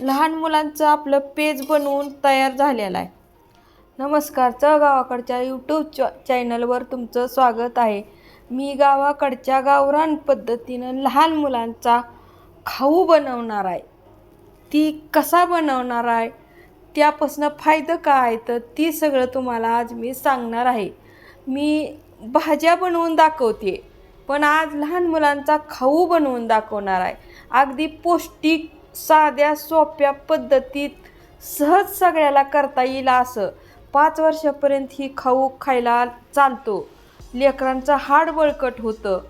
लहान मुलांचं आपलं पेज बनवून तयार झालेलं आहे. नमस्कार च गावाकडच्या यूट्यूब च चॅनलवर तुमचं स्वागत आहे. मी गावाकडच्या गावरान पद्धतीनं लहान मुलांचा खाऊ बनवणार आहे. ती कसा बनवणार आहे? त्यापासून फायदा काय तर ती सगळं तुम्हाला आज मी सांगणार आहे. मी भाज्या बनवून दाखवते पण आज लहान मुलांचा खाऊ बनवून दाखवणार आहे. अगदी पौष्टिक साध्या सोप्या पद्धतीत सहज सगळ्याला करता येईल असं पाच वर्षापर्यंत ही खाऊ खायला चालतो. लेकरांचं हाड बळकट होतं.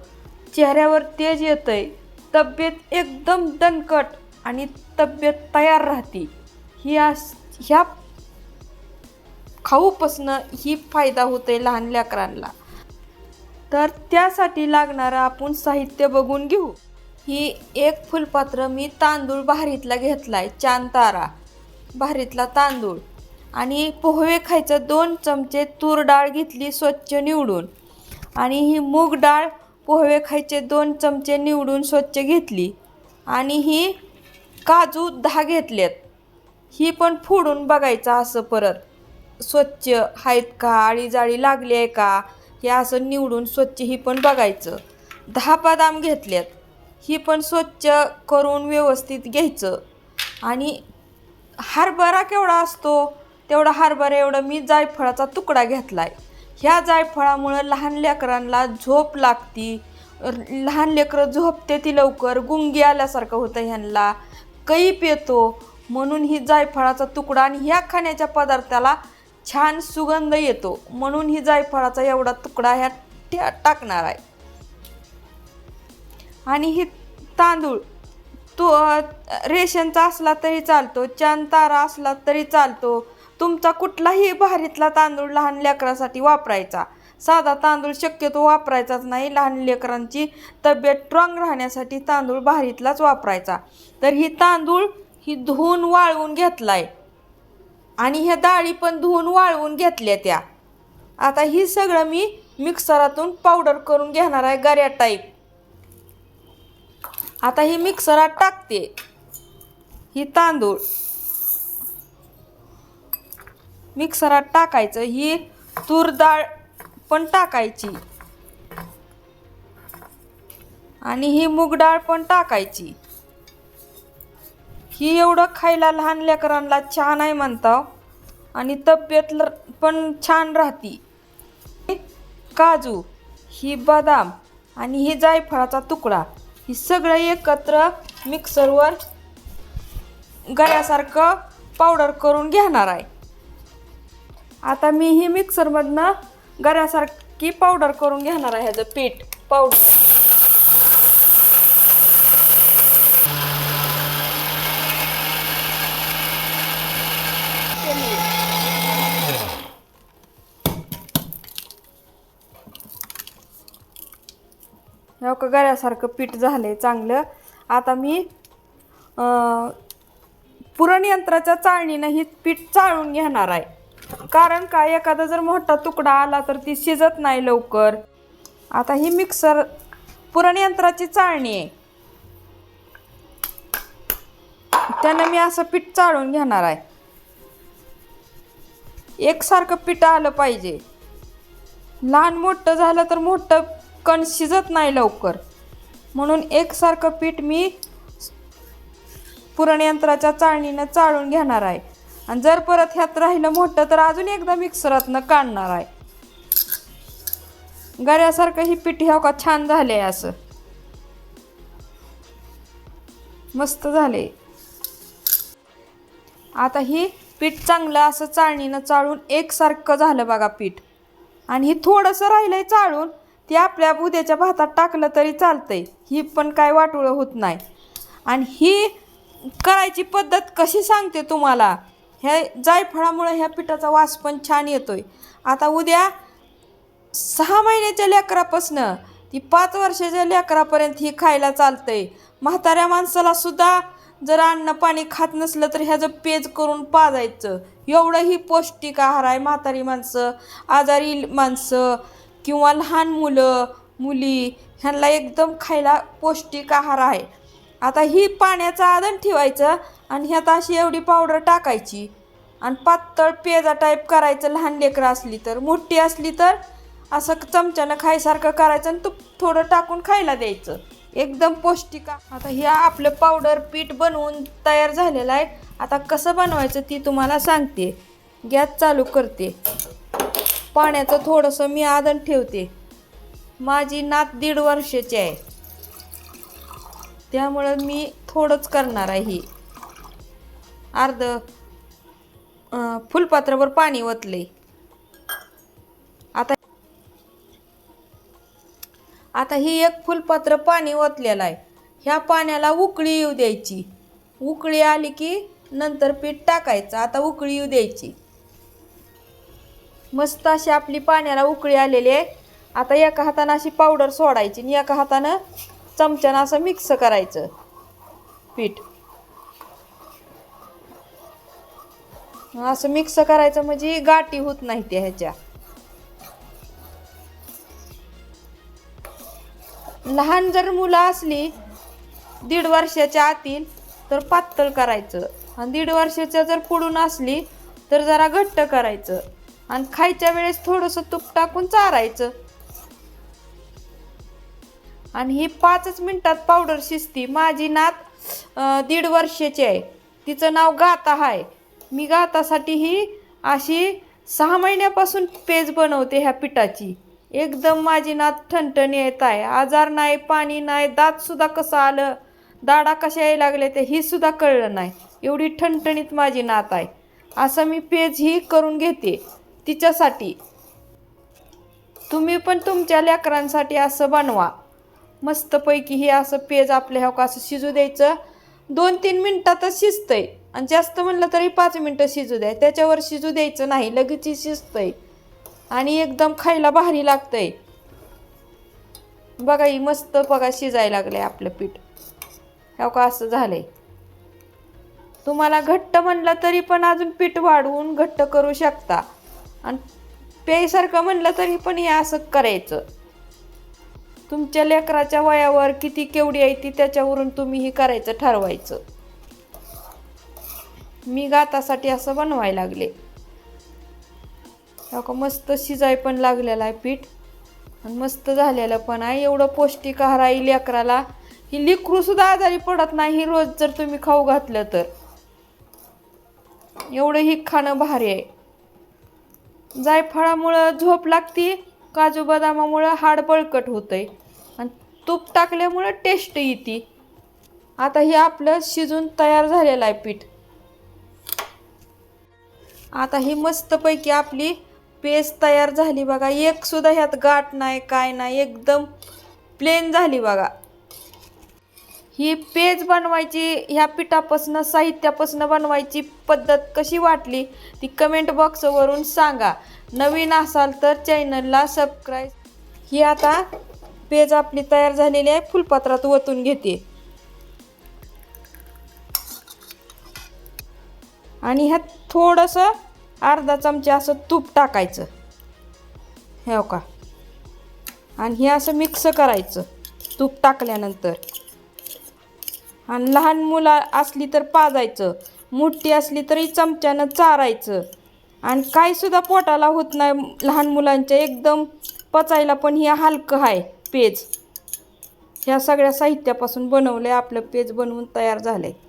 चेहऱ्यावर तेज येतंय. तब्येत एकदम दणकट आणि तब्येत तयार राहते. ही अस ह्या खाऊपासनं ही फायदा होतोय लहान लेकरांना. तर त्यासाठी लागणारं आपण साहित्य बघून घेऊ. ही एक फुलपात्र मी तांदूळ भारीतला घेतला आहे तारा भारीतला तांदूळ. आणि पोहे खायचं दोन चमचे तूर डाळ घेतली स्वच्छ निवडून. आणि ही मूग डाळ पोहे खायचे दोन चमचे निवडून स्वच्छ घेतली. आणि ही काजू दहा घेतलेत. ही पण फोडून बघायचं असं परत. स्वच्छ आहेत का? आळी जाळी लागली आहे का? हे असं निवडून स्वच्छ ही पण बघायचं. दहा बदाम घेतलेत. ही पण स्वच्छ करून व्यवस्थित घ्यायचं. आणि हरभरा केवढा असतो तेवढा हरभरा एवढं मी जायफळाचा तुकडा घेतला आहे ह्या जायफळामुळं लहान लेकरांना झोप लागती. लहान लेकरं झोपते ती लवकर गुंगी आल्यासारखं होतं ह्यांना. कैप येतो म्हणून ही जायफळाचा तुकडा आणि ह्या खाण्याच्या पदार्थाला छान सुगंध येतो. म्हणून ही जायफळाचा एवढा तुकडा ह्या टाकणार आहे. आणि ही तांदूळ तो रेशनचा असला तरी चालतो चांद तारा असला तरी चालतो. तुमचा कुठलाही भारीतला तांदूळ लहान लेकरासाठी वापरायचा. साधा तांदूळ शक्यतो वापरायचाच नाही लहान लेकरांची तब्येत स्ट्रॉंग राहण्यासाठी तांदूळ भारीतलाच वापरायचा. तर ही तांदूळ ही धुवून वाळवून घेतलाय. आणि ह्या डाळी पण धुवून वाळवून घेतल्या त्या. आता ही सगळं मी मिक्सरातून पावडर करून घेणार आहे गऱ्या टाईप आता ही मिक्सरात टाकते. ही तांदूळ. मिक्सरात टाकायचं. ही तूर डाळ पण टाकायची. आणि ही मूग डाळ पण टाकायची. ही एवढं खायला लहान लेकरांना छान आहे म्हणता. आणि तब्येत पण छान राहती. काजू ही बदाम आणि ही जायफळाचा तुकडा. हे सगळं एकत्र मिक्सरवर गऱ्यासारखं पावडर करून घेणार आहे. आता मी ही मिक्सरमधनं गऱ्यासारखी पावडर करून घेणार आहे ह्याचं पीठ पावडर हो गऱ्यासारखं पीठ झालं आहे चांगलं. आता मी पुरणयंत्राच्या चाळणीनं ही पीठ चाळून घेणार आहे. कारण काय एखादा जर मोठा तुकडा आला तर ती शिजत नाही लवकर. आता ही मिक्सर पुरणयंत्राची चाळणी आहे. त्यानं मी असं पीठ चाळून घेणार आहे. एकसारखं पीठ आलं पाहिजे. लहान मोठं झालं तर मोठं चिकन शिजत नाही लवकर. म्हणून एकसारखं पीठ मी पुरणयंत्राच्या चाळणीनं चाळून घेणार आहे. आणि जर परत ह्यात राहिलं मोठं तर अजून एकदा मिक्सरातनं काढणार आहे. गऱ्यासारखं ही पीठ ह्या हो का छान झाले असं. मस्त झाले. आता ही पीठ चांगलं असं चाळणीनं चाळून एकसारखं झालं बघा पीठ. आणि ही थोडंसं राहिलंय चाळून ते आपल्या उद्याच्या भातात टाकलं तरी चालतंय. ही पण काय वाटोळं होत नाही. आणि ही करायची पद्धत कशी सांगते तुम्हाला? ह्या जायफळामुळं ह्या पिठाचा वास पण छान येतोय. आता उद्या सहा महिन्याच्या लेकरापासनं ती पाच वर्षाच्या लेकरापर्यंत ही खायला चालतंय. म्हाताऱ्या माणसाला सुद्धा जर अन्न पाणी खात नसलं तर ह्याचं पेज करून पाजायचं. एवढं ही पौष्टिक आहार आहे म्हातारी माणसं आजारी माणसं. किंवा लहान मुलं मुली ह्यांना एकदम खायला पौष्टिक आहार आहे. आता ही पाण्याचं आदन ठेवायचं आणि ह्यात अशी एवढी पावडर टाकायची आणि पातळ पेजा टाईप करायचं लहान लेकरं असली तर मोठी असली तर असं चमच्यानं खायसारखं करायचं आणि तूप थोडं टाकून खायला द्यायचं. एकदम पौष्टिक आ- आता हे आपलं पावडर पीठ बनवून तयार झालेलं आहे. आता कसं बनवायचं ती तुम्हाला सांगते. गॅस चालू करते. पाण्याचं थोडंसं मी आदन ठेवते. माझी नात दीड वर्षाची आहे. त्यामुळं मी थोडंच करणार आहे ही. अर्ध फुलपात्रावर पाणी ओतले आता आता ही एक फुलपात्र पाणी ओतलेलं आहे. ह्या पाण्याला उकळी येऊ द्यायची. उकळी आली की नंतर पीठ टाकायचं. आता उकळी येऊ द्यायची. मस्त अशी आपली पाण्याला उकळी आलेली आहे. आता एका हातानं अशी पावडर सोडायची आणि एका हातानं चमच्यानं असं मिक्स करायचं. पीठ. असं मिक्स करायचं म्हणजे गाठी होत नाही त्या ह्याच्या. लहान जर मुलं असली दीड वर्षाच्या आतील तर पातळ करायचं. आणि दीड वर्षाच्या जर पुढून असली तर जरा घट्ट करायचं. आणि खायच्या वेळेस थोडंसं तूप टाकून चारायचं. आणि ही पाचच मिनिटात पावडर शिजती. माझी नात दीड वर्षाची आहे. तिचं नाव गाता आहे मी गातासाठी ही अशी सहा महिन्यापासून पेज बनवते ह्या पिठाची. एकदम माझी नात ठणठणी येत आहे. आजार नाही पाणी नाही दातसुद्धा कसं आलं दाडा कशा यायला लागले ते ही सुद्धा कळलं नाही. एवढी ठणठणीत माझी नात आहे. असं मी पेज ही करून घेते. तिच्यासाठी. तुम्ही पण तुमच्या लेकरांसाठी असं बनवा. मस्तपैकी हे असं पेज आपल्या ह्या असं शिजू द्यायचं. दोन तीन मिनटातच शिजतंय. आणि जास्त म्हणलं तरी पाच मिनटं शिजू द्या. त्याच्यावर शिजू द्यायचं नाही. लगेच हे शिजतंय. आणि एकदम खायला भारी लागतंय. बघा ही मस्त बघा शिजायला लागलंय आपलं पीठ. ह्या का असं झालंय. तुम्हाला घट्ट म्हणलं तरी पण अजून पीठ वाढवून घट्ट करू शकता. आणि पेसारखं म्हणलं तरी पण हे असं करायचं. तुमच्या लेकराच्या वयावर किती केवढी आहे ती त्याच्यावरून तुम्ही हे करायचं ठरवायचं. मी गातासाठी असं बनवायला लागले. का मस्त शिजाय पण लागलेलं आहे पीठ. आणि मस्त झालेलं पण आहे. एवढं पौष्टिक आहार आहे लेकराला. ही लिकरूसुद्धा आजारी पडत नाही रोज जर तुम्ही खाऊ घातलं तर. एवढं ही खाणं भारी आहे. जायफळामुळं झोप लागते काजू बदामामुळं हाड बळकट होतंय. आणि तूप टाकल्यामुळं टेस्ट येते. आता हे आपलं शिजून तयार झालेलं आहे पीठ. आता ही मस्तपैकी आपली पेस्ट तयार झाली बघा. एकसुद्धा ह्यात गाठ नाही काय नाही एकदम प्लेन झाली बघा. ही पेज बनवायची ह्या पिठापासनं साहित्यापासून बनवायची पद्धत कशी वाटली ती कमेंट बॉक्सवरून सांगा. नवीन असाल तर चॅनलला सबस्क्राईब ही आता पेज आपली तयार झालेली आहे फुलपात्रात ओतून घेते. आणि ह्यात थोडंसं अर्धा चमचा असं तूप टाकायचं. हे हो का? आणि हे असं मिक्स करायचं तूप टाकल्यानंतर. आणि लहान मुलं असली तर पाजायचं मोठी असली तरी चमच्यानं चारायचं. आणि काही सुद्धा पोटाला होत नाही लहान मुलांच्या एकदम पचायला पण हे हलकं आहे पेज. ह्या सगळ्या साहित्यापासून बनवलं आहे आपलं पेज बनवून तयार झालं आहे